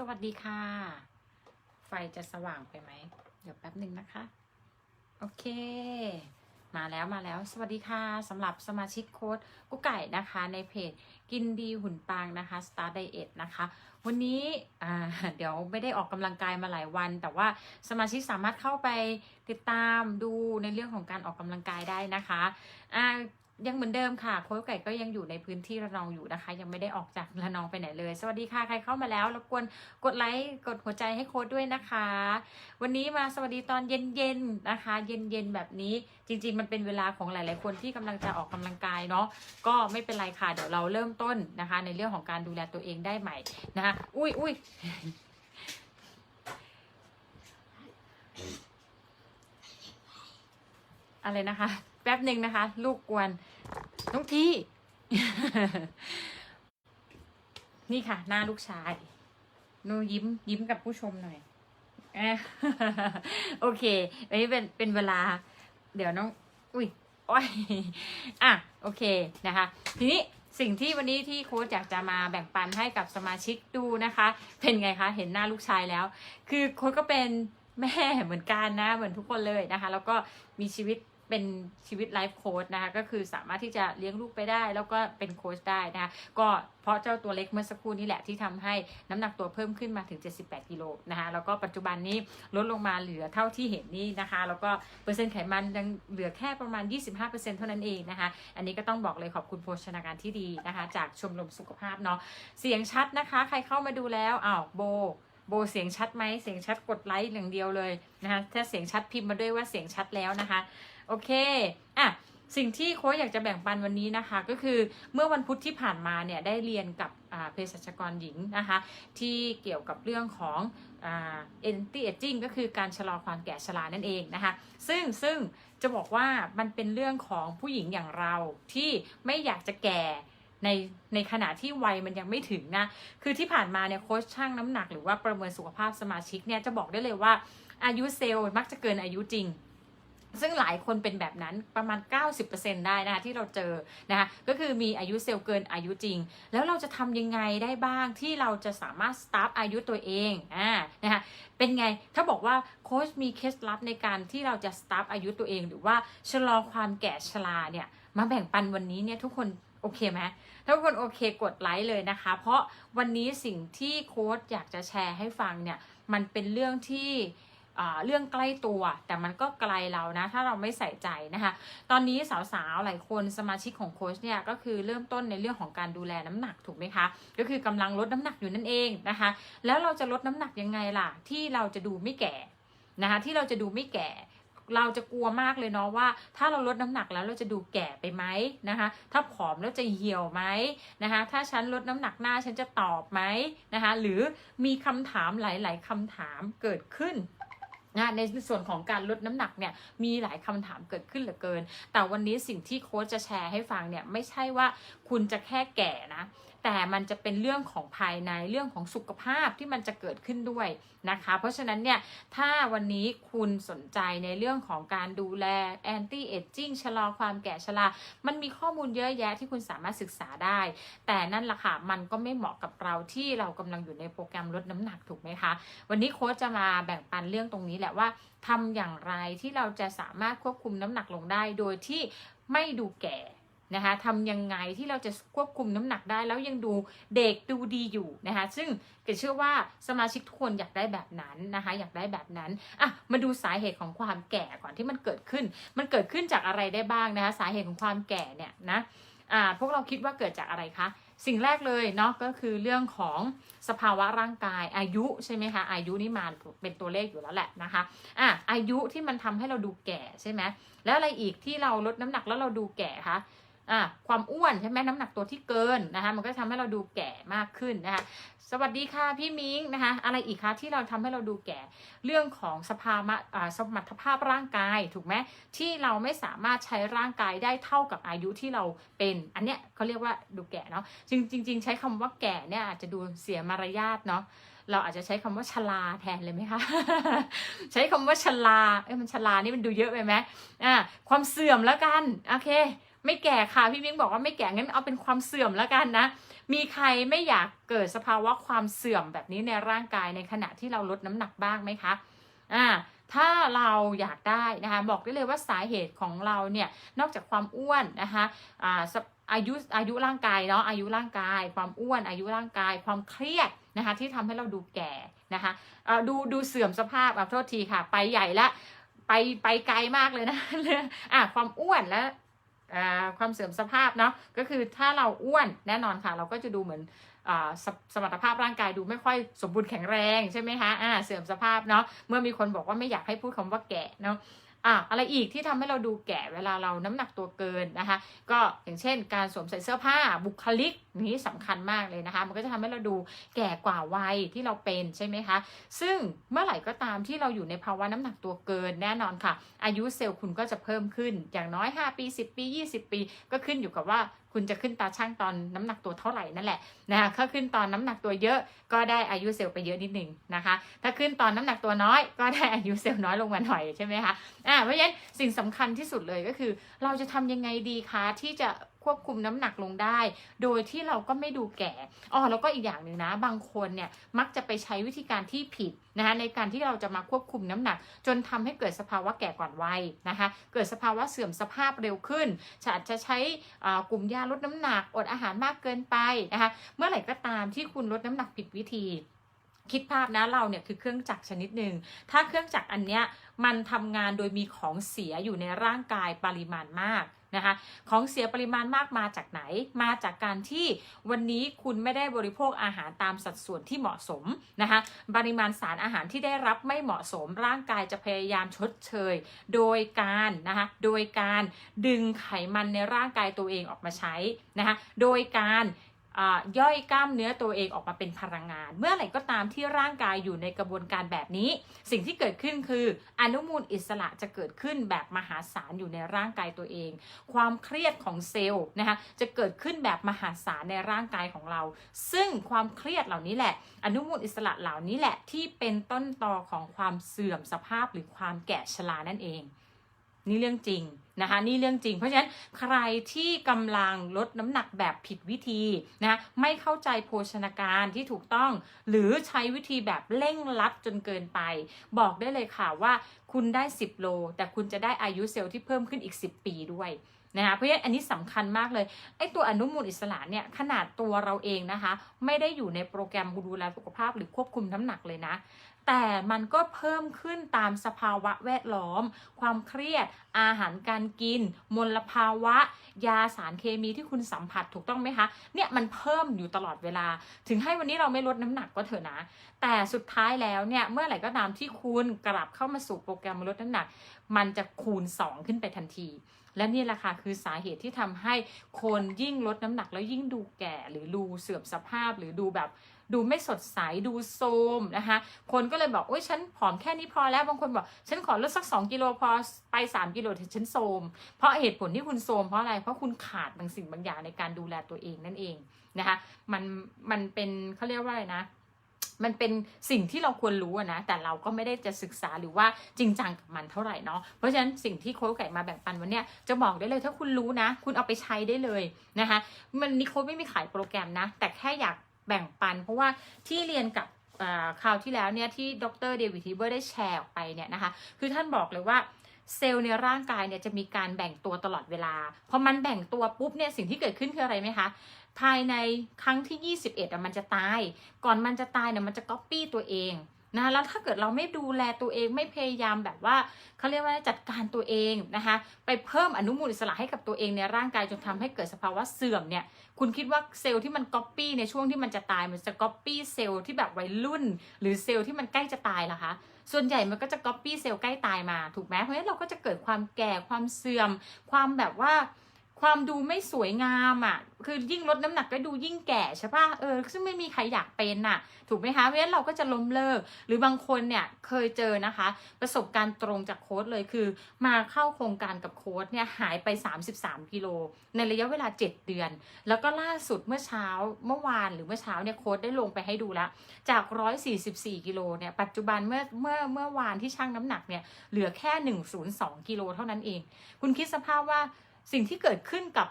สวัสดีค่ะ ไฟจะสว่างไปไหม เดี๋ยวแป๊บหนึ่งนะคะ โอเค มาแล้วมาแล้ว สวัสดีค่ะสำหรับสมาชิกโค้ดกุ๊กไก่นะคะ ในเพจกินดีหุ่นปังนะคะ Star Diet นะคะ วันนี้เดี๋ยวไม่ได้ออกกำลังกายมาหลายวัน แต่ว่าสมาชิกสามารถเข้าไปติดตามดูในเรื่องของการออกกำลังกายได้นะคะอ่า ยังเหมือนเดิมค่ะโค้ชไก่ก็ยังอยู่ในพื้นที่ระนองอยู่นะคะ ยังไม่ได้ออกจากระนองไปไหนเลย สวัสดีค่ะใครเข้ามาแล้วรบกวนกดไลค์กดหัวใจให้โค้ดด้วยนะคะ วันนี้มาสวัสดีตอนเย็นๆนะคะ เย็นๆแบบนี้จริง ๆ มันเป็นเวลาของหลาย ๆ คนที่กำลังจะออกกำลังกายเนาะก็ไม่เป็นไรค่ะเดี๋ยวเราเริ่มต้นนะคะ ในเรื่องของการดูแลตัวเองได้ใหม่นะคะอุ้ยอุ้ยอะไรนะคะ แป๊บหนึ่งนะคะ ลูกกวน น้องที นี่ค่ะ หน้าลูกชายนูยิ้มยิ้มกับผู้ชมหน่อยโอเคอันนี้เป็นเป็นเวลา เดี๋ยวน้อง อุ้ยโอ้ยอะ โอเคนะคะ ทีนี้สิ่งที่วันนี้ที่โค้ชอยากจะมาแบ่งปันให้กับสมาชิกดูนะคะ เป็นไงคะ เห็นหน้าลูกชายแล้ว คือโค้ชก็เป็นแม่เหมือนกันนะ เหมือนทุกคนเลยนะคะ แล้วก็มีชีวิต เป็นชีวิตไลฟ์โค้ชนะคะก็คือสามารถที่จะเลี้ยงลูกไปได้ แล้วก็เป็นโค้ชได้นะคะก็เพราะเจ้าตัวเล็กเมื่อสักครู่นี้แหละที่ทำให้น้ำหนักตัวเพิ่มขึ้นมาถึง 78กิโลนะคะแล้วก็ปัจจุบันนี้ลดลงมาเหลือเท่าที่เห็นนี่นะคะ แล้วก็เปอร์เซ็นต์ไขมันยังเหลือแค่ประมาณ 25%เท่านั้นเองนะคะอันนี้ก็ต้องบอกเลยขอบคุณโภชนาการที่ดีนะคะ จากชมรมสุขภาพเนาะเสียงชัดนะคะ ใครเข้ามาดูแล้วอ้าวโบ โบเสียงชัดไหมเสียงชัดกดไลค์อย่างเดียวเลยนะคะถ้าเสียงชัดพิมพ์มาด้วยว่าเสียงชัดแล้วนะคะ โอเคอะสิ่งที่โค้ชอยากจะแบ่งปันวันนี้นะคะ ก็คือเมื่อวันพุธที่ผ่านมาเนี่ยได้เรียนกับเภสัชกรหญิงนะคะ ที่เกี่ยวกับเรื่องของเอ่า anti aging ก็คือการชะลอความแก่ชรานั่นเองนะคะ ซึ่งซึ่งจะบอกว่ามันเป็นเรื่องของผู้หญิงอย่างเราที่ไม่อยากจะแก่ ในในขณะที่วัยมันยังไม่ถึงนะ คือที่ผ่านมาเนี่ยโค้ชช่างน้ำหนักหรือว่าประเมินสุขภาพสมาชิกเนี่ยจะบอกได้เลยว่าอายุเซลล์มักจะเกินอายุจริง ซึ่งหลายคนเป็นแบบนั้นประมาณ 90%ได้นะคะที่เราเจอนะคะก็คือมีอายุเซลล์เกินอายุจริง แล้วเราจะทำยังไงได้บ้างที่เราจะสามารถสตาร์ทอายุตัวเองอ่านะคะเป็นไงถ้าบอกว่าโค้ชมีเคล็ดลับในการที่เราจะสตาร์ทอายุตัวเอง หรือว่าชะลอความแก่ชราเนี่ยมาแบ่งปันวันนี้เนี่ยทุกคน โอเคไหมถ้าทุกคนโอเคกดไลค์เลยนะคะ เพราะวันนี้สิ่งที่โค้ชอยากจะแชร์ให้ฟังเนี่ยมันเป็นเรื่องที่เรื่องใกล้ตัวแต่มันก็ไกลเรานะ ถ้าเราไม่ใส่ใจนะคะ ตอนนี้สาวๆหลายคนสมาชิกของโค้ชเนี่ยก็คือเริ่มต้นในเรื่องของการดูแลน้ำหนักถูกไหมคะ ก็คือกำลังลดน้ำหนักอยู่นั่นเองนะคะ แล้วเราจะลดน้ำหนักยังไงล่ะ ที่เราจะดูไม่แก่นะคะที่เราจะดูไม่แก่ เราจะกลัวมากเลยเนาะว่า ถ้าเราลดน้ำหนักแล้วเราจะดูแก่ไปไหมนะคะ ถ้าผอมแล้วจะเหี่ยวไหมนะคะ ถ้าฉันลดน้ำหนักหน้าฉันจะตอบไหมนะคะ หรือมีคำถามหลาย ๆคำถามเกิดขึ้น นะในส่วนของการลดน้ำหนักเนี่ยมีหลายคำถามเกิดขึ้นเหลือเกิน แต่วันนี้สิ่งที่โค้ชจะแชร์ให้ฟังเนี่ยไม่ใช่ว่าคุณจะแค่แก่นะ แต่มันจะเป็นเรื่องของภายในเรื่องของสุขภาพที่มันจะเกิดขึ้นด้วยนะคะ เพราะฉะนั้นเนี่ยถ้าวันนี้คุณสนใจในเรื่องของการดูแล anti aging ชะลอความแก่ชรา มันมีข้อมูลเยอะแยะที่คุณสามารถศึกษาได้ แต่นั่นละค่ะมันก็ไม่เหมาะกับเราที่เรากำลังอยู่ในโปรแกรมลดน้ำหนักถูกไหมคะ วันนี้โค้ชจะมาแบ่งปันเรื่องตรงนี้แหละว่าทำอย่างไรที่เราจะสามารถควบคุมน้ำหนักลงได้ โดยที่ไม่ดูแก่นะคะทำยังไงที่เราจะควบคุมน้ำหนักได้แล้วยังดูเด็กดูดีอยู่นะคะซึ่งเกดเชื่อว่าสมาชิกทุกคนอยากได้แบบนั้นนะคะอยากได้แบบนั้นอะมาดูสาเหตุของความแก่ก่อนที่มันเกิดขึ้น มันเกิดขึ้นจากอะไรได้บ้างนะคะสาเหตุของความแก่เนี่ยนะอ่าพวกเราคิดว่าเกิดจากอะไรคะ สิ่งแรกเลยเนาะก็คือเรื่องของสภาวะร่างกายอายุใช่ไหมคะอายุนี่มาเป็นตัวเลขอยู่แล้วแหละนะคะอะอายุที่มันทำให้เราดูแก่ใช่ไหมแล้วอะไรอีกที่เราลดน้ำหนักแล้วเราดูแก่คะ อะความอ้วนใช่ไหมน้ำหนักตัวที่เกินนะคะมันก็ทำให้เราดูแก่มากขึ้นนะคะสวัสดีค่ะพี่มิงนะคะอะไรอีกคะที่เราทำให้เราดูแก่เรื่องของสภาวะอ่าสมรรถภาพร่างกายถูกไหมที่เราไม่สามารถใช้ร่างกายได้เท่ากับอายุที่เราเป็น อันเนี้ยเขาเรียกว่าดูแก่เนาะจริงจริงใช้คำว่าแก่เนี่ยอาจจะดูเสียมารยาทเนาะเราอาจจะใช้คำว่าชราแทนเลยไหมคะ ใช้คำว่าชราเอ้ยมันชรานี่มันดูเยอะไปไหมอ่าความเสื่อมแล้วกัน โอเค ไม่แก่ค่ะพี่มิ้งบอกว่าไม่แก่งั้นเอาเป็นความเสื่อมแล้วกันนะ มีใครไม่อยากเกิดสภาวะความเสื่อมแบบนี้ในร่างกายในขณะที่เราลดน้ำหนักบ้างไหมคะอ่าถ้าเราอยากได้นะคะบอกได้เลยว่าสาเหตุของเราเนี่ยนอกจากความอ้วนนะคะอ่าสอายุอายุร่างกายเนาะอายุร่างกาย ความอ้วนอายุร่างกาย ความเครียดนะคะที่ทำให้เราดูแก่นะคะเออดูดูเสื่อมสภาพอะโทษทีค่ะ ไปใหญ่ละไปไปไกลมากเลยนะเรื่องอะความอ้วนและ ความเสื่อมสภาพเนาะก็คือถ้าเราอ้วนแน่นอนค่ะ เราก็จะดูเหมือนอสสมรรถภาพร่างกายดูไม่ค่อยสมบูรณ์แข็งแรงใช่ไหมคะะเสื่อมสภาพเนาะเมื่อมีคนบอกว่าไม่อยากให้พูดคำว่าแก่เนาะอ่าอะไรอีกที่ทำให้เราดูแก่เวลาเราน้ำหนักตัวเกินนะคะ ก็อย่างเช่น การสวมใส่เสื้อผ้าบุคลิก นี้สำคัญมากเลยนะคะ มันก็จะทำให้เราดูแก่กว่าวัยที่เราเป็นใช่ไหมคะ ซึ่งเมื่อไหร่ก็ตามที่เราอยู่ในภาวะน้ำหนักตัวเกินแน่นอนค่ะ อายุเซลล์คุณก็จะเพิ่มขึ้น อย่างน้อย 5 ปี 10 ปี 20 ปี ก็ขึ้นอยู่กับว่าคุณจะขึ้นตาช่างตอนน้ำหนักตัวเท่าไหร่นั่นแหละนะคะถ้าขึ้นตอนน้ำหนักตัวเยอะก็ได้อายุเซลล์ไปเยอะนิดหนึ่งนะคะ ถ้าขึ้นตอนน้ำหนักตัวน้อยก็ได้อายุเซลล์น้อยลงมาหน่อยใช่ไหมคะอ่าเพราะฉะนั้นสิ่งสำคัญที่สุดเลยก็คือ เราจะทำยังไงดีคะที่จะ ควบคุมน้ำหนักลงได้ โดยที่เราก็ไม่ดูแก่อ๋อแล้วก็อีกอย่างหนึ่งนะ บางคนเนี่ยมักจะไปใช้วิธีการที่ผิดนะคะในการที่เราจะมาควบคุมน้ำหนัก จนทำให้เกิดสภาวะแก่ก่อนวัยนะคะ เกิดสภาวะเสื่อมสภาพเร็วขึ้นอาจจะใช้กลุ่มยาลดน้ำหนักอดอาหารมากเกินไปนะคะ เมื่อไหร่ก็ตามที่คุณลดน้ำหนักผิดวิธี คิดภาพนะเราเนี่ยคือเครื่องจักรชนิดหนึ่งถ้าเครื่องจักรอันเนี้ยมันทำงานโดยมีของเสียอยู่ในร่างกายปริมาณมากนะคะของเสียปริมาณมากมาจากไหน มาจากการที่วันนี้คุณไม่ได้บริโภคอาหารตามสัดส่วนที่เหมาะสมนะคะปริมาณสารอาหารที่ได้รับไม่เหมาะสมร่างกายจะพยายามชดเชย โดยการนะคะโดยการดึงไขมันในร่างกายตัวเองออกมาใช้นะคะโดยการ ย่อยกล้ามเนื้อตัวเองออกมาเป็นพลังงาน เมื่อไหร่ก็ตามที่ร่างกายอยู่ในกระบวนการแบบนี้ สิ่งที่เกิดขึ้นคือ อนุมูลอิสระจะเกิดขึ้นแบบมหาศาลอยู่ในร่างกายตัวเอง ความเครียดของเซลล์นะคะจะเกิดขึ้นแบบมหาศาลในร่างกายของเรา ซึ่งความเครียดเหล่านี้แหละ อนุมูลอิสระเหล่านี้แหละที่เป็นต้นตอของความเสื่อมสภาพหรือความแก่ชรานั่นเอง นี่เรื่องจริง นะคะนี่เรื่องจริง เพราะฉะนั้นใครที่กำลังลดน้ำหนักแบบผิดวิธีนะไม่เข้าใจโภชนาการที่ถูกต้อง หรือใช้วิธีแบบเร่งรัดจนเกินไป บอกได้เลยค่ะว่าคุณได้ 10 โล แต่คุณจะได้อายุเซลล์ที่เพิ่มขึ้นอีก 10 ปีด้วยนะคะเพราะฉะนั้นอันนี้สำคัญมากเลยไอ้ตัวอนุมูลอิสระเนี่ยขนาดตัวเราเองนะคะ ไม่ได้อยู่ในโปรแกรมดูแลสุขภาพหรือควบคุมน้ำหนักเลยนะ แต่มันก็เพิ่มขึ้นตามสภาวะแวดล้อม ความเครียด อาหารการกิน มลภาวะ ยาสารเคมีที่คุณสัมผัสถูกต้องไหมคะ เนี่ยมันเพิ่มอยู่ตลอดเวลา ถึงให้วันนี้เราไม่ลดน้ำหนักก็เถอะนะ แต่สุดท้ายแล้วเนี่ยเมื่อไหร่ก็ตามที่คุณกลับเข้ามาสู่โปรแกรมลดน้ำหนัก มันจะคูณ 2 ขึ้นไปทันทีและนี่แหละค่ะคือสาเหตุที่ทำให้คนยิ่งลดน้ำหนักแล้วยิ่งดูแก่หรือดูเสื่อมสภาพหรือดูแบบ ดูไม่สดใสดูโทรมนะคะคนก็เลยบอกโอ้ยฉันผอมแค่นี้พอแล้วบางคนบอก ฉันขอลดสัก 2 กิโลพอไป 3 กิโลถอะฉันโทรมเพราะเหตุผลที่คุณโทรมเพราะอะไร เพราะคุณขาดบางสิ่งบางอย่างในการดูแลตัวเองนั่นเองนะคะมันมันเป็นเขาเรียกว่าอะไรนะมันเป็นสิ่งที่เราควรรู้นะ แต่เราก็ไม่ได้จะศึกษาหรือว่าจริงจังกับมันเท่าไหร่เนาะ เพราะฉะนั้นสิ่งที่โค้ชไก่มาแบ่งปันวันเนี้ยจะบอกได้เลยถ้าคุณรู้นะ คุณเอาไปใช้ได้เลยนะคะ มันนี่โค้ชไม่มีขายโปรแกรมนะ แต่แค่อยาก แบ่งปัน เพราะว่าที่เรียนกับคราวที่แล้วเนี่ยที่ดรเดวิดทิเบอร์ได้แชร์ออกไปเนี่ยนะคะ คือท่านบอกเลยว่าเซลล์ในร่างกายเนี่ยจะมีการแบ่งตัวตลอดเวลา พอมันแบ่งตัวปุ๊บเนี่ยสิ่งที่เกิดขึ้นคืออะไรไหมคะ ภายในครั้งที่ 21อะมันจะตาย ก่อนมันจะตายเนี่ยมันจะก๊อปปี้ตัวเอง นะแล้วถ้าเกิดเราไม่ดูแลตัวเองไม่พยายามแบบว่าเขาเรียกว่าจัดการตัวเองนะคะ ไปเพิ่มอนุมูลอิสระให้กับตัวเองในร่างกายจนทำให้เกิดสภาวะเสื่อมเนี่ย คุณคิดว่าเซลล์ที่มันก๊อปปี้ในช่วงที่มันจะตายมันจะก๊อปปี้เซลล์ที่แบบวัยรุ่น หรือเซลล์ที่มันใกล้จะตายล่ะคะส่วนใหญ่มันก็จะก๊อปปี้เซลล์ใกล้ตายมาถูกไหมเพราะฉะนั้นเราก็จะเกิดความแก่ความเสื่อม ความแบบว่า ความดูไม่สวยงามอะ คือยิ่งลดน้ำหนักก็ดูยิ่งแก่ใช่ปะเออ ซึ่งไม่มีใครอยากเป็นน่ะ ถูกไหมคะ เพราะฉะนั้นเราก็จะล้มเลิก หรือบางคนเนี่ยเคยเจอนะคะ ประสบการณ์ตรงจากโค้ดเลยคือ มาเข้าโครงการกับโค้ดเนี่ยหายไป 33 กิโล ในระยะเวลา 7 เดือน แล้วก็ล่าสุดเมื่อเช้าเมื่อวานหรือเมื่อเช้าเนี่ยโค้ดได้ลงไปให้ดูแล้วจาก 144 กิโลเนี่ย ปัจจุบันเมื่อเมื่อเมื่อวานที่ชั่งน้ำหนักเนี่ยเหลือแค่ 102 กิโลเท่านั้นเอง คุณคิดสภาพว่า สิ่งที่เกิดขึ้นกับ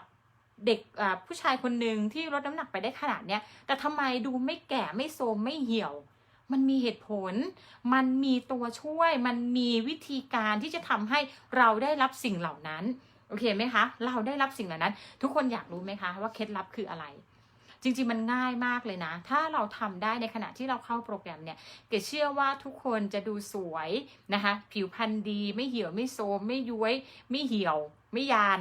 เด็กผู้ชายคนหนึ่งที่ลดน้ำหนักไปได้ขนาดเนี้ยแต่ทำไมดูไม่แก่ไม่โทมไม่เหี่ยว มันมีเหตุผล มันมีตัวช่วย มันมีวิธีการที่จะทำให้เราได้รับสิ่งเหล่านั้น โอเคไหมคะ เราได้รับสิ่งเหล่านั้น ทุกคนอยากรู้ไหมคะว่าเคล็ดลับคืออะไร จริงๆมันง่ายมากเลยนะ ถ้าเราทำได้ในขณะที่เราเข้าโปรแกรมเนี่ยเกดเชื่อว่าทุกคนจะดูสวยนะคะ ผิวพรรณดี ไม่เหี่ยวไม่โซมไม่ย้วย ไม่เหี่ยวไม่ยาน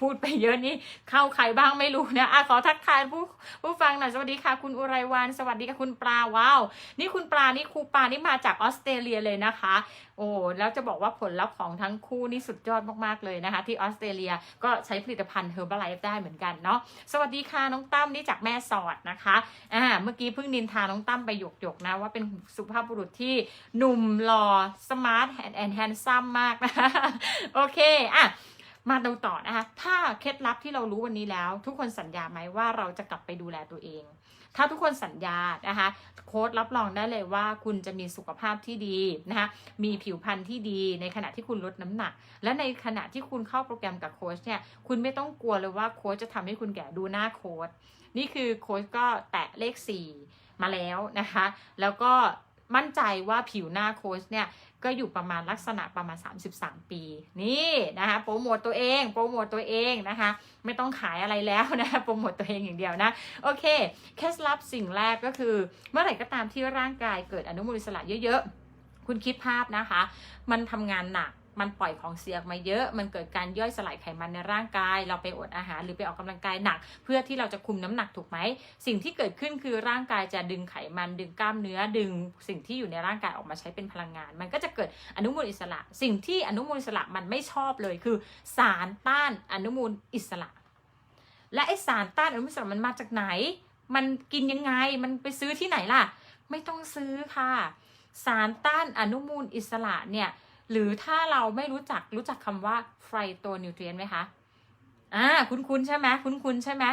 พูดไปเยอะนี่เข้าใครบ้างไม่รู้นะอะขอทักทายผู้ผู้ฟังหน่อยสวัสดีค่ะ คุณอุไรวันสวัสดีค่ะคุณปลาว้าวนี่คุณปลานี่ครูปลานี่มาจากออสเตรเลียเลยนะคะ โอ้แล้วจะบอกว่าผลลัพธ์ของทั้งคู่นี่สุดยอดมากๆเลยนะคะ ที่ออสเตรเลียก็ใช้ผลิตภัณฑ์ Herbalife ได้เหมือนกันเนาะสวัสดีค่ะน้องตั้มนี่จากแม่สอดนะคะอ่าเมื่อกี้เพิ่งนินทาน้องตั้มไปหยกๆนะว่าเป็นสุภาพบุรุษที่หนุ่มหล่อสมาร์ทแอนด์แฮนซัมมากนะคะโอเคอะ มาดูต่อนะคะ ถ้าเคล็ดลับที่เรารู้วันนี้แล้ว ทุกคนสัญญาไหมว่าเราจะกลับไปดูแลตัวเอง ถ้าทุกคนสัญญานะคะโค้ดรับรองได้เลยว่าคุณจะมีสุขภาพที่ดีนะคะมีผิวพรรณที่ดีในขณะที่คุณลดน้ำหนัก และในขณะที่คุณเข้าโปรแกรมกับโค้ชเนี่ยคุณไม่ต้องกลัวเลยว่าโค้ชจะทำให้คุณแก่ดูหน้าโค้ชนี่คือโค้ชก็แตะเลข 4 มาแล้วนะคะ แล้วก็มั่นใจว่าผิวหน้าโค้ชเนี่ย ก็อยู่ประมาณลักษณะประมาณ 33 ปี นี่นะคะโปรโมตตัวเองโปรโมตตัวเองนะคะ ไม่ต้องขายอะไรแล้วนะคะโปรโมตตัวเองอย่างเดียวนะโอเคเคล็ดลับสิ่งแรกก็คือ เมื่อไหร่ก็ตามที่ร่างกายเกิดอนุมูลอิสระเยอะๆ คุณคิดภาพนะคะ มันทำงานหนัก มันปล่อยของเสียออกมาเยอะ มันเกิดการย่อยสลายไขมันในร่างกาย เราไปอดอาหารหรือไปออกกำลังกายหนัก เพื่อที่เราจะคุมน้ำหนักถูกไหม สิ่งที่เกิดขึ้นคือร่างกายจะดึงไขมันดึงกล้ามเนื้อดึง สิ่งที่อยู่ในร่างกายออกมาใช้เป็นพลังงาน มันก็จะเกิดอนุมูลอิสระ สิ่งที่อนุมูลอิสระมันไม่ชอบเลยคือ สารต้านอนุมูลอิสระ และไอสารต้านอนุมูลอิสระมันมาจากไหน มันกินยังไง มันไปซื้อที่ไหนล่ะ ไม่ต้องซื้อค่ะ สารต้านอนุมูลอิสระเนี่ย หรือถ้าเราไม่รู้จักรู้จักคำว่าไฟโตนิวเทรียนไหมคะอ่าคุ้นๆใช่ไหมคุ้นๆใช่ไหม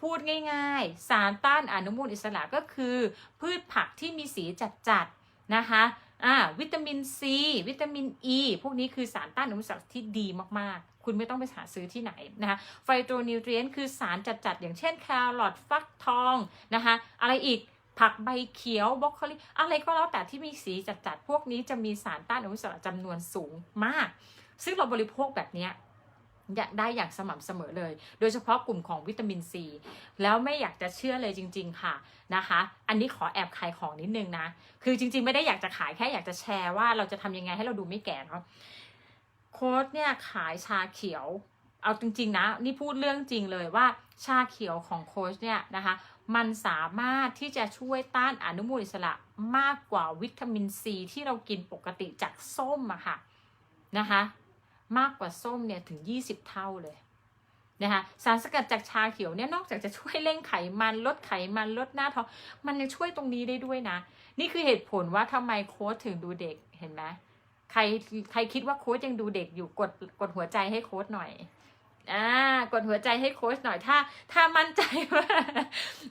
พูดง่ายๆ สารต้านอนุมูลอิสระก็คือ พืชผักที่มีสีจัดๆนะคะอ่าวิตามินซีวิตามินอ e, ีพวกนี้คือสารต้านอนุมูลอิสระที่ดีมากๆ คุณไม่ต้องไปหาซื้อที่ไหนนะคะไฟโตนิวเทรียนคือสารจัดๆ อย่างเช่นแครอทฟักทองนะคะอะไรอีก ผักใบเขียวบรอกโคลีอะไรก็แล้วแต่ที่มีสีจัดๆพวกนี้จะมีสารต้านอนุมูลอิสระจำนวนสูงมาก ซึ่งเราบริโภคแบบนี้อยากได้อย่างสม่ำเสมอเลย โดยเฉพาะกลุ่มของวิตามินซี แล้วไม่อยากจะเชื่อเลยจริง ๆ ค่ะนะคะ อันนี้ขอแอบขายของนิดนึงนะ คือจริง ๆ ไม่ได้อยากจะขายแค่อยากจะแชร์ว่าเราจะทำยังไงให้เราดูไม่แก่เนาะ โค้ดเนี่ยขายชาเขียว เอาจริงๆนะนี่พูดเรื่องจริงเลยว่าชาเขียวของโค้ชเนี่ยนะคะมันสามารถที่จะช่วยต้านอนุมูลอิสระมากกว่าวิตามินซีที่เรากินปกติจากส้มอะค่ะนะคะมากกว่าส้มเนี่ยถึง 20 เท่าเลยนะคะสารสกัดจากชาเขียวเนี่ยนอกจากจะช่วยเร่งไขมันลดไขมันลดหน้าท้องมันยังช่วยตรงนี้ได้ด้วยนะ นี่คือเหตุผลว่าทำไมโค้ชถึงดูเด็กเห็นไหมใครใครคิดว่าโค้ชยังดูเด็กอยู่กดกดหัวใจให้โค้ชหน่อย อ่ากดหัวใจให้โค้ชหน่อยถ้า ถ้ามั่นใจว่า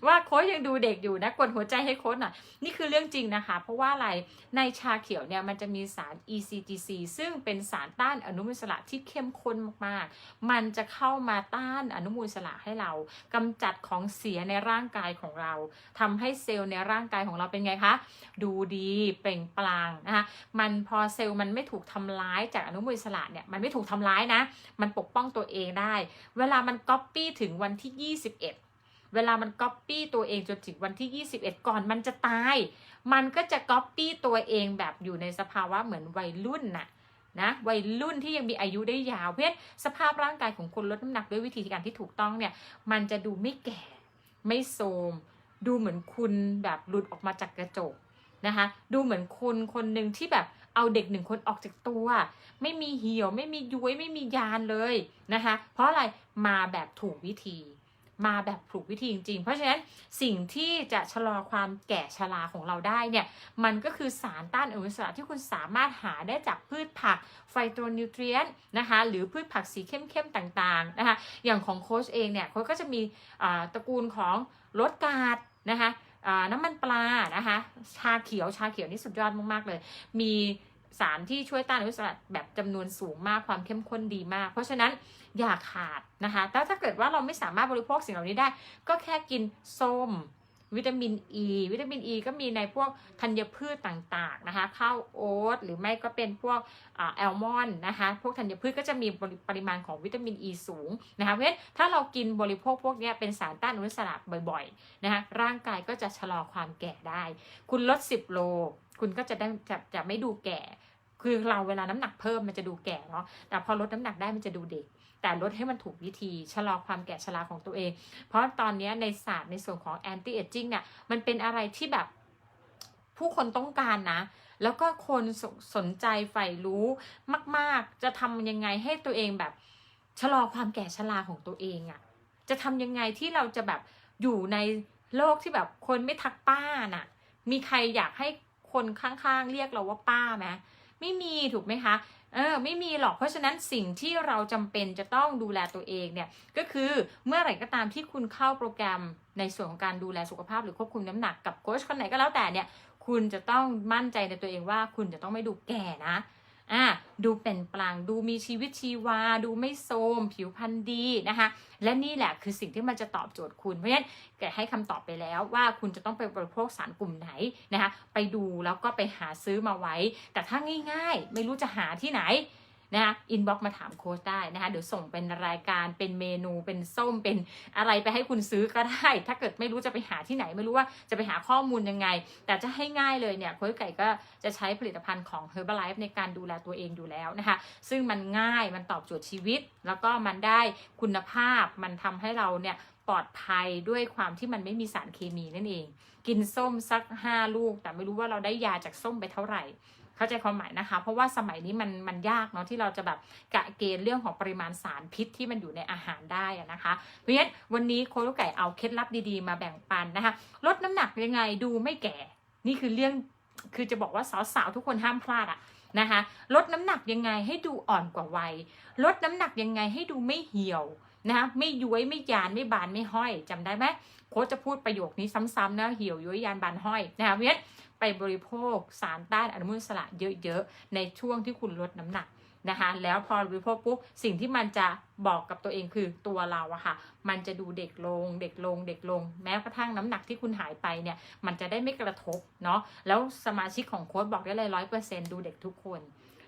ว่าโค้ชยังดูเด็กอยู่นะกดหัวใจให้โค้ชหน่อยนี่คือเรื่องจริงนะคะ เพราะว่าอะไรในชาเขียวเนี่ยมันจะมีสาร ECTC ซึ่งเป็นสารต้านอนุมูลอิสระที่เข้มข้นมากๆ มันจะเข้ามาต้านอนุมูลอิสระให้เรากำจัดของเสียในร่างกายของเราทำให้เซลล์ในร่างกายของเราเป็นไงคะ ดูดีเปล่งปลั่งนะคะมันพอเซลล์มันไม่ถูกทำร้ายจากอนุมูลอิสระเนี่ยมันไม่ถูกทำร้ายนะ มันปกป้องตัวเองได้ เวลามันก๊อปปี้ถึงวันที่ 21 เวลามันก๊อปปี้ตัวเองจนถึงวันที่ 21 ก่อนมันจะตาย มันก็จะก๊อปปี้ตัวเองแบบอยู่ในสภาวะเหมือนวัยรุ่นน่ะนะวัยรุ่นที่ยังมีอายุได้ยาว เพราะสภาพร่างกายของคนลดน้ำหนักด้วยวิธีการที่ถูกต้องเนี่ย มันจะดูไม่แก่ ไม่โทรมดูเหมือนคุณแบบหลุดออกมาจากกระจก นะคะ ดูเหมือนคนคนหนึ่งที่แบบเอาเด็กหนึ่งคนออกจากตัว ไม่มีเหี่ยว ไม่มียุ้ยไม่มียานเลยนะคะ เพราะอะไรมาแบบถูกวิธี มาแบบถูกวิธีจริงๆ เพราะฉะนั้นสิ่งที่จะชะลอความแก่ชราของเราได้เนี่ย มันก็คือสารต้านอนุมูลอิสระที่คุณสามารถหาได้จากพืชผักไฟโตนิวเทรียนนะคะ หรือพืชผักสีเข้มๆต่างๆนะคะ อย่างของโค้ชเองเนี่ยโค้ชก็จะมีตระกูลของรสกาดนะคะ น้ำมันปลานะคะ ชาเขียวชาเขียวนี่สุดยอดมากๆเลย มีสารที่ช่วยต้านอนุมูลอิสระแบบจำนวนสูงมากความเข้มข้นดีมาก เพราะฉะนั้นอย่าขาดนะคะแล้วถ้าเกิดว่าเราไม่สามารถบริโภคสิ่งเหล่านี้ได้ ก็แค่กินส้ม วิตามินอ e, ีวิตามินอ e ีก็มีในพวกธัญพืชต่างๆนะคะข้าวโอ๊ตหรือไม่ก็เป็นพวกแอลมอนด์นะคะพวกธัญพืชก็จะมีปริมาณของวิตามินอ e ีสูงนะคะเพราะฉะนั้นถ้าเรากินบริโภคพวกนี้เป็นสารต้านอนุมูลอิสระบ่อยๆนะคะร่างกายก็จะชะลอความแก่ได้ คุณลด 10 โล คุณก็จะได้จะจะไม่ดูแก่ คือเราเวลาน้ำหนักเพิ่มมันจะดูแก่เนาะแต่พอลดน้ำหนักได้มันจะดูเด็ก แต่ลดให้มันถูกวิธีชะลอความแก่ชราของตัวเอง เพราะตอนนี้ในศาสตร์ในส่วนของ anti aging เนี่ยมันเป็นอะไรที่แบบผู้คนต้องการนะ แล้วก็คนสสนใจใฝ่รู้มาก ๆ จะทำยังไงให้ตัวเองแบบชะลอความแก่ชราของตัวเองอะ่ะ จะทำยังไงที่เราจะแบบอยู่ในโลกที่แบบคนไม่ทักป้าน่ะ มีใครอยากให้คนข้างๆ เรียกเราว่าป้าไหมไม่มีถูกไหมคะ เออไม่มีหรอกเพราะฉะนั้นสิ่งที่เราจำเป็นจะต้องดูแลตัวเองเนี่ยก็คือเมื่อไหร่ก็ตามที่คุณเข้าโปรแกรมในส่วนของการดูแลสุขภาพหรือควบคุมน้ำหนักกับโค้ชคนไหนก็แล้วแต่เนี่ยคุณจะต้องมั่นใจในตัวเองว่าคุณจะต้องไม่ดูแก่นะ อะดูเป็นปลางดูมีชีวิตชีวา ดูไม่โทรมผิวพรรณดีนะคะ และนี่แหละคือสิ่งที่มันจะตอบโจทย์คุณ เพราะฉะนั้นแกให้คำตอบไปแล้วว่าคุณจะต้องไปบริโภคสารกลุ่มไหนนะคะ ไปดูแล้วก็ไปหาซื้อมาไว้ แต่ถ้าง่าย ๆ ไม่รู้จะหาที่ไหน นะคะอินบ็อกมาถามโค้ชได้นะคะเดี๋ยวส่งเป็นรายการเป็นเมนูเป็นส้มเป็นอะไรไปให้คุณซื้อก็ได้ ถ้าเกิดไม่รู้จะไปหาที่ไหนไม่รู้ว่าจะไปหาข้อมูลยังไง แต่จะให้ง่ายเลยเนี่ยโค้ชไก่ก็จะใช้ผลิตภัณฑ์ของ Herbalife ในการดูแลตัวเองอยู่แล้วนะคะ ซึ่งมันง่ายมันตอบโจทย์ชีวิต แล้วก็มันได้คุณภาพมันทำให้เราเนี่ยปลอดภัยด้วยความที่มันไม่มีสารเคมีนั่นเอง กินส้มสัก 5 ลูก แต่ไม่รู้ว่าเราได้ยาจากส้มไปเท่าไหร่ เข้าใจความหมายนะคะ เพราะว่าสมัยนี้มันมันยากเนาะที่เราจะแบบกะเกณฑ์เรื่องของปริมาณสารพิษที่มันอยู่ในอาหารได้นะคะเพราะฉะนั้นวันนี้โคลูกไก่เอาเคล็ดลับดีๆ มาแบ่งปันนะคะลดน้ำหนักยังไงดูไม่แก่ นี่คือเรื่องคือจะบอกว่าสาวๆทุกคนห้ามพลาดอะนะคะลดน้ำหนักยังไงให้ดูอ่อนกว่าวัย ลดน้ำหนักยังไงให้ดูไม่เหี่ยวนะคะไม่ย้วยไม่ยานไม่บานไม่ห้อยจำได้ไหมโค้ชจะพูดประโยคนี้ซ้ำๆนะเหี่ยวย้วยยานบานห้อยนะคะเพราะฉะนั้น ไปบริโภคสารต้านอนุมูลอิสระเยอะๆ ในช่วงที่คุณลดน้ำหนักนะคะแล้วพอบริโภคปุ๊บสิ่งที่มันจะบอกกับตัวเองคือตัวเราอะค่ะ มันจะดูเด็กลง เด็กลง เด็กลง แม้กระทั่งน้ำหนักที่คุณหายไปเนี่ย มันจะได้ไม่กระทบเนาะแล้วสมาชิกของโค้ดบอกได้เลยร้อยเปอร์เซ็นดูเด็กทุกคน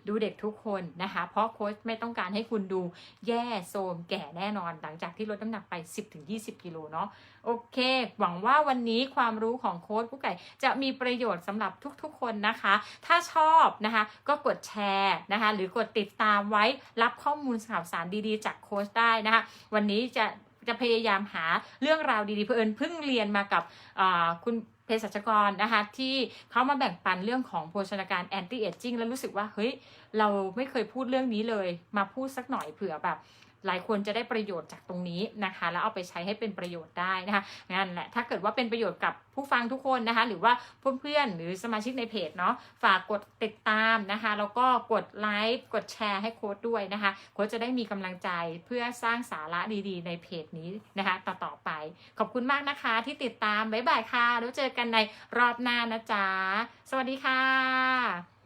ดูเด็กทุกคนนะคะ เพราะโค้ชไม่ต้องการให้คุณดูแย่โทมแก่แน่นอน หลังจากที่ลดน้ำหนักไป 10-20 กิโลเนาะโอเค หวังว่าวันนี้ความรู้ของโค้ดกุ๊กไก่ จะมีประโยชน์สำหรับทุกๆคนนะคะ ถ้าชอบนะคะ ก็กดแชร์นะคะ หรือกดติดตามไว้รับข้อมูลข่าวสารดีๆ จากโค้ชได้นะคะ วันนี้จะจะพยายามหาเรื่องราวดีๆเพื่อนเพิ่งเรียนมากับคุณ ภสัชกรนะคะที่เขามาแบ่งปันเรื่องของโภชนาการแอนตี้เอจจิ้งแล้วรู้สึกว่าเฮ้ยเราไม่เคยพูดเรื่องนี้เลยมาพูดสักหน่อยเผื่อแบบ หลายคนจะได้ประโยชน์จากตรงนี้นะคะ แล้วเอาไปใช้ให้เป็นประโยชน์ได้นะคะนั่นแหละถ้าเกิดว่าเป็นประโยชน์กับผู้ฟังทุกคนนะคะ หรือว่าเพื่อนๆหรือสมาชิกในเพจเนาะฝากกดติดตามนะคะแล้วก็กดไลค์กดแชร์ให้โค้ดด้วยนะคะโค้ดจะได้มีกำลังใจเพื่อสร้างสาระดีๆ ในเพจนี้นะคะต่อๆไป ขอบคุณมากนะคะที่ติดตามบ๊ายบายค่ะแล้วเจอกันในรอบหน้านะจ๊ะสวัสดีค่ะ